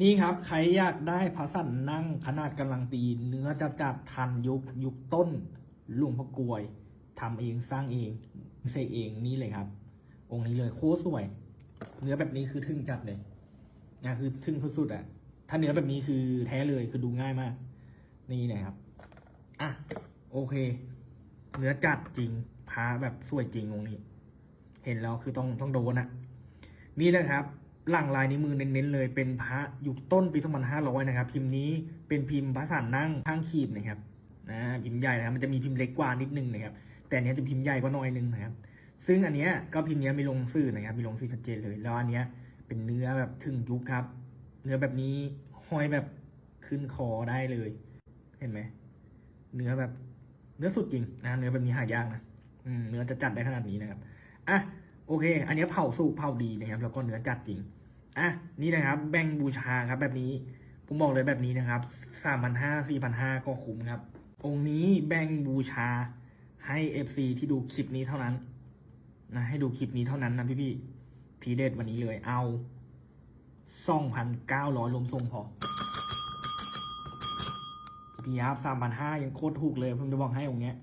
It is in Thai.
นี่ครับ ใครอยากได้พระสันนั่งขนาดกำลังตีเนื้อจัดจัดทันยุคยุคต้นหลวงพ่อกวยทำเองสร้างเองเสกเองนี่เลยครับ องค์นี้เลยโคตรสวย เนื้อแบบนี้คือทึ่งจัดเลยนะคือทึ่งสุดๆอะ ถ้าเนื้อแบบนี้คือแท้เลยคือดูง่ายมาก นี่นะครับอะโอเค เนื้อจัดจริงพาแบบสวยจริงองค์นี้ เห็นแล้วคือต้องต้องโดนอะนี่นะครับ หลังลายนิ้วมือเน้นๆเลยเป็นพระยุคต้นปี2500นะครับ พิมพ์นี้เป็นพิมพ์พระสันนั่งข้างขีดนะครับนะพิมพ์ใหญ่นะครับมันจะมีพิมพ์เล็กกว่านิดนึงนะครับ แต่อันเนี้ยจะพิมพ์ใหญ่กว่าน่อยนึงนะครับ ซึ่งอันเนี้ยก็พิมพ์เนี้ยมีลงสื่อนะครับ มีลงสื่อชัดเจนเลย แล้วอันเนี้ยเป็นเนื้อแบบถึงยุคครับ เนื้อแบบนี้ห้อยแบบขึ้นคอได้เลย เห็นไหมเนื้อแบบเนื้อสุดจริงนะ เนื้อแบบนี้หายากนะอืมเนื้อจะจัดได้ขนาดนี้นะครับอะโอเค อันนี้เผาสุกเผาดีนะครับ แล้วก็เนื้อจัดจริง อะนี่นะครับแบ่งบูชาครับแบบนี้ผมบอกเลยแบบนี้นะครับสามพันห้าสี่พันห้าก็คุ้มครับ องค์นี้แบ่งบูชาให้เอฟซีที่ดูคลิปนี้เท่านั้นนะให้ดูคลิปนี้เท่านั้นนะพี่พี่ทีเด็ดวันนี้เลยเอาสองพันเก้าร้อยรวมทรงพอพี่ครับสามพันห้ายังโคตรถูกเลยผมจะบอกให้องค์เนี้ย